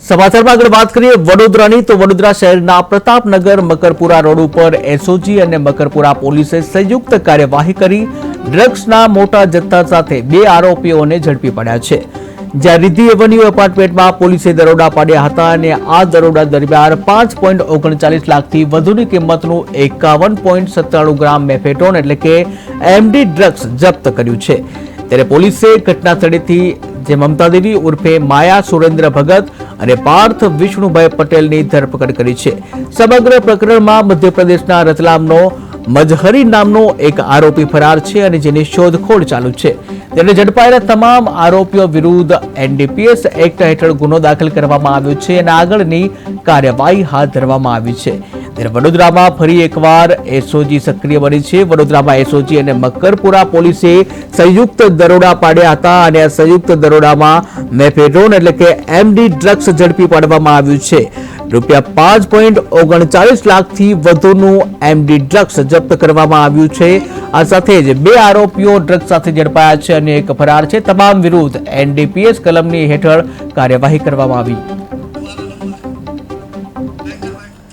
સમાચારમાં આગળ વાત કરીએ વડોદરાની, તો વડોદરા શહેરના પ્રતાપનગર, મકરપુરા રોડ ઉપર એસઓજી અને મકરપુરા પોલીસે સંયુક્ત કાર્યવાહી કરી ડ્રગ્સના મોટા જથ્થા સાથે બે આરોપીઓને ઝડપી પડ્યા છે. જ્યાં રિદ્ધિ એવન્યુ એપાર્ટમેન્ટમાં પોલીસે દરોડા પાડ્યા હતા અને આ દરોડા દરમિયાન પાંચ પોઈન્ટ ઓગણચાલીસ લાખથી વધુની કિંમતનું એકાવન પોઈન્ટ સત્તાણું ગ્રામ મેફેટોન એટલે કે એમડી ડ્રગ્સ જપ્ત કર્યું છે. ત્યારે પોલીસે ઘટના સ્થળેથી જે મમતા દેવી ઉર્ફે માયા સુરેન્દ્ર ભગત અને પાર્થ વિષ્ણુભાઈ પટેલની ધરપકડ કરી છે. સમગ્ર પ્રકરણમાં મધ્યપ્રદેશના રતલામનો મજહરી નામનો એક આરોપી ફરાર છે અને જેની શોધખોળ ચાલુ છે. તેને ઝડપાયેલા તમામ આરોપીઓ વિરુદ્ધ એનડીપીએસ એક્ટ હેઠળ ગુનો દાખલ કરવામાં આવ્યો છે અને આગળની કાર્યવાહી હાથ ધરવામાં આવી છે. ત્યારે વડોદરામાં ફરી એકવાર એસઓજી સક્રિય બની છે. વડોદરામાં એસઓજી અને મકરપુરા પોલીસે સંયુક્ત દરોડા પાડ્યા હતા અને આ સંયુક્ત દરોડામાં મેફેડ્રોન એટલે કે એમડી ડ્રગ્સ ઝડપી પાડવામાં આવ્યું છે. રૂપિયા પાંચ પોઈન્ટ ઓગણચાલીસ લાખથી વધુનું એમડી ડ્રગ્સ જપ્ત કરવામાં આવ્યું છે. આ સાથે જ બે આરોપીઓ ડ્રગ્સ સાથે ઝડપાયા છે અને એક ફરાર છે. તમામ વિરુદ્ધ એનડીપીએસ કલમની હેઠળ કાર્યવાહી કરવામાં આવી.